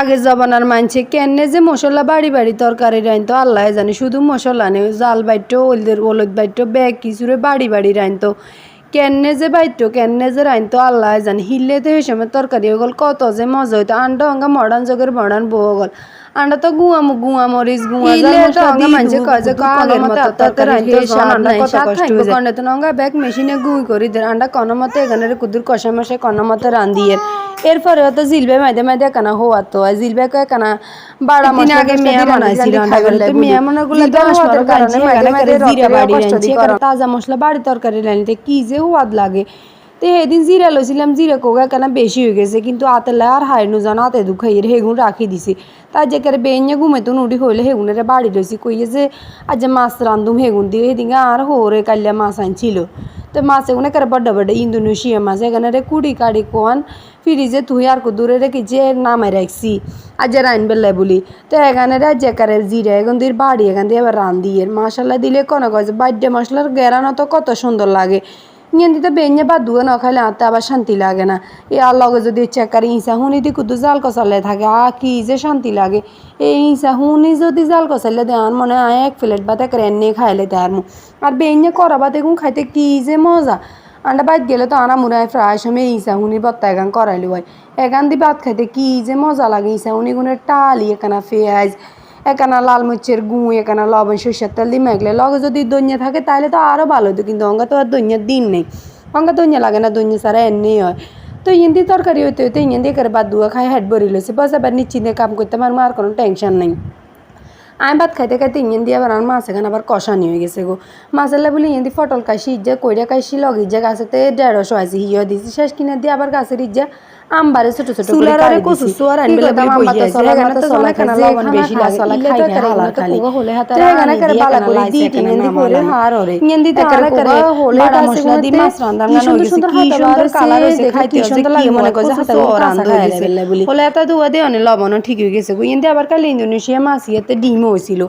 আগে জবানার মানছে কেনে যে মশলা বাড়ি বাড়ি তরকারি রাইনতো আল্লাহ জানে শুধু মশলা নেই জাল বাইটো ওলদের ওলদ বাইটো ব্যাগ কিছুরে বাড়ি বাড়ি রাইনতো কেনে যে বাইটো কেনে যে রাইনতো আল্লাহ জানে। হিললে তো এই সময় তরকারি হয়ে গল কত যে মজা হইতো। আন্ডা অঙ্গা মডার্ন জগের মডার্ন বউ গল। আন্ডা তো গুয়া গুয়া মরিচ গুয়া মানছে কয় যে আগের আগের মতো তরকারি কষ্ট ব্যাগ মেশিনে গুই করি দেন। আন্ডা কোন মতে এখানে কুদুর কষা মশাই কোন মতে রান্দিয়ে এরপরে তো জিলবে মাইদে মাইদে কানা হওয়া তো জিলবে কয় কানা বাড়া মশলা আগে মেয়া বানাইছিল, মেয়া কারণে জিরা বাড়ি রাঁধছি কারণ তাজা মশলা বাড়ি তরকারি রাঁধতে কি যে হওয়াদ লাগে। তো সেদিন জিরা লইছিলাম জিরা কোগা কেন বেশি হয়ে গেছে কিন্তু আতেলে আর হাই নু জানা আতে দুখাই হেগুন রাখি দিছি। তাই যে কারে বেঞ্জে ঘুমে তো নুডি হইলে হেগুনের বাড়ি রয়েছি কইয়ে যে আজ মাছ রান্ধুম হেগুন দিয়ে সেদিকে আর হোরে কাল্লা মাছ আনছিল। তো মাছ এগুলো কারে বড্ড বড্ড ইন্দোনেশিয়া মাছ, এখানে রে কুড়ি কাড়ি কোয়ান। ফ্রিজে তুই আর দূরে রেখে যে নামে রাখছি আর যে রাইন বেলায় বলি। তো এখানে রে যে কারে জিরে, এখন দিয়ে বাড়ি, এখান দিয়ে এবার রান দিয়ে মশলা দিলে কোনো কয় বাড্ডে মশলার গেরানো তো কত সুন্দর লাগে। ইয়েন দিতে বেঞ্জে বা দুয়ে ন খাইলে আতে আবার শান্তি লাগে না এ আর লগে যদি চেকারি ইসা হুনি দি কুদু জাল কষালে থাকে আ কি যে শান্তি লাগে এই ইসা হুনি যদি জাল কষালে দেয় আর মনে হয় এক প্লেট বা তাকে এনে খাইলে তার মু আর বেঞ্জে করা দেখুন খাইতে কি যে মজা আন্ডা বাইত গেলে তো আনা মুরায় প্রায় সময় ইসা হুনি বত্তা এগান করাইলো হয় এগান দি ভাত খাইতে কি যে মজা লাগে ইসা হুনি গুনের টালি এখানা পেঁয়াজ একানা লাল মরিচের গুঁ একানা লবণ, সরষের তেল দিয়ে মেঘলে লগে যদি দইয়া থাকে তাহলে তো আরও ভালো হতো কিন্তু অঙ্গা তো আর দইয়ার দিন নেই। অঙ্গা দইয়া লাগে না দইয়া সারা এমনি হয়। তো ইন্দি তরকারি হইতে হইতে ইয়েন দিয়ে করে বাদ দুয়া খাই হেড ভরি লইছে। বস, এবার নিশ্চিন্তে কাম করতে পারব আর কোনো টেনশন নেই। আমি ভাত খাইতে খাইতে ইঞ্জিন দিয়ে আবার মাছ এখানে আবার কষানি হয়ে গেছে গো। মাছের বলে ইঞ্জিন দিয়ে ফটল কাশি ইজ্জা কইরা কাশি লগ ইজ্জা গাছেতে দেড়শো আছে হিয়া দিছি, শেষ কিনে দিয়ে আবার গাছের ইজ্জা আমবারে ছোট ছোট করে চুলার আরে কাটি কচু দিছি। চুয়ার কি আনবে করতাম, বলে তো আছে, খানা তো লবণ বেশি লাগে। ইলে খাই তো একেবারে হালা তো খালি। হলে হাতে তো এখানে আনি করে বালা করে এখানে দি নামা করে হার ওরে। দিতে একেবারে আরে করে হলে বাটা মশলা দিয়ে মাছ সুন্দর হয়ে সুন্দর গেছে। কি সুন্দর কালার দেখে খাইতে সুন্দর লাগে, মনে করছে হাতে গেছে। গেলে বলি। হলে এত দুয়া দিয়ে অনেক লবণও ঠিক হয়ে গেছে গো ইন্দি আবার কালি ইন্দোনেশিয়া মাছ ইয়াতে ডিম হয়েছিল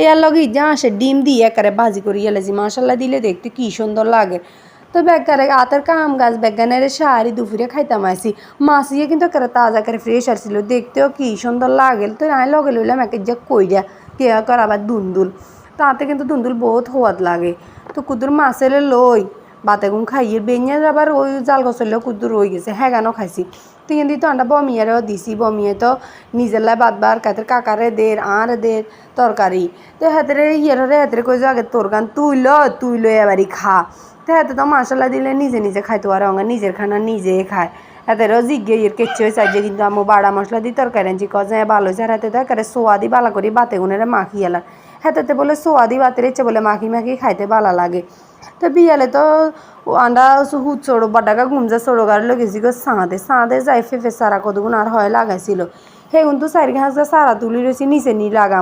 এ আর লগে যা আসে ডিম দিয়ে একারে ভাজি করে এলাছি মশলা দিলে দেখতে কি সুন্দর লাগে তো বেকারে আতের কাম গাছ, বেগানের শাড়ি দুপুরে খাইতাম আসি মাছ ইয়ে কিন্তু একেবারে তাজা করে ফ্রেশ আসছিল। দেখতেও কি সুন্দর লাগেল তো আমি লগে লইলাম, একে যে কইরা কে কর আবার দুন্দুল। তাতে কিন্তু দুন্দুল বহুত হওয়াত লাগে। তো কুদুর মাছের লই বাতে গুম খাইয়ে বেঞ্জার আবার ওই জাল গছলেও কুদুর রয়ে গেছে হ্যাগানো খাইছি। তো কিন্তু তো আন্ডা বমিয়ারেও দিছি। বমিয়ে তো নিজের লাই বাদবার কাতের কাকারে দের, আর দের তরকারি। তো হাতের, ইয়েরে হাতের কই যে আগে তোর গান তুই ল তুই লো এবারই খা। তো হাতে তো মশলা দিলে নিজে নিজে খাইতে পারে, অঙ্গা নিজের খানা নিজে খায়। হাতেরও জিজ্ঞে ইয়ের কেচ্ছে হয়ে চাইছে কিন্তু আমি বাড়া মশলা দিয়ে তরকারি আনছি, কজে ভালো হয়েছে আর হাতে তো একেবারে সোয়াদি বালা করি বাতে গুনেরে মাখি এলা। হাতে বলে সোয়াদি বাতের ইচ্ছে বলে মাখি মাখি খাইতে ভালো লাগে। তো বিয়ালে তো আন্ডা হুত চড়ো বাডাকা ঘুমজা চড়ো গাড়ি লগেছি গো সাঁদে সাঁদে যাই ফেফে সারা কতগুণ আর হয় লাগাইছিল। সেগুন তো চারি ঘাস সারা তুলি রয়েছি নিচে নি লাগাম।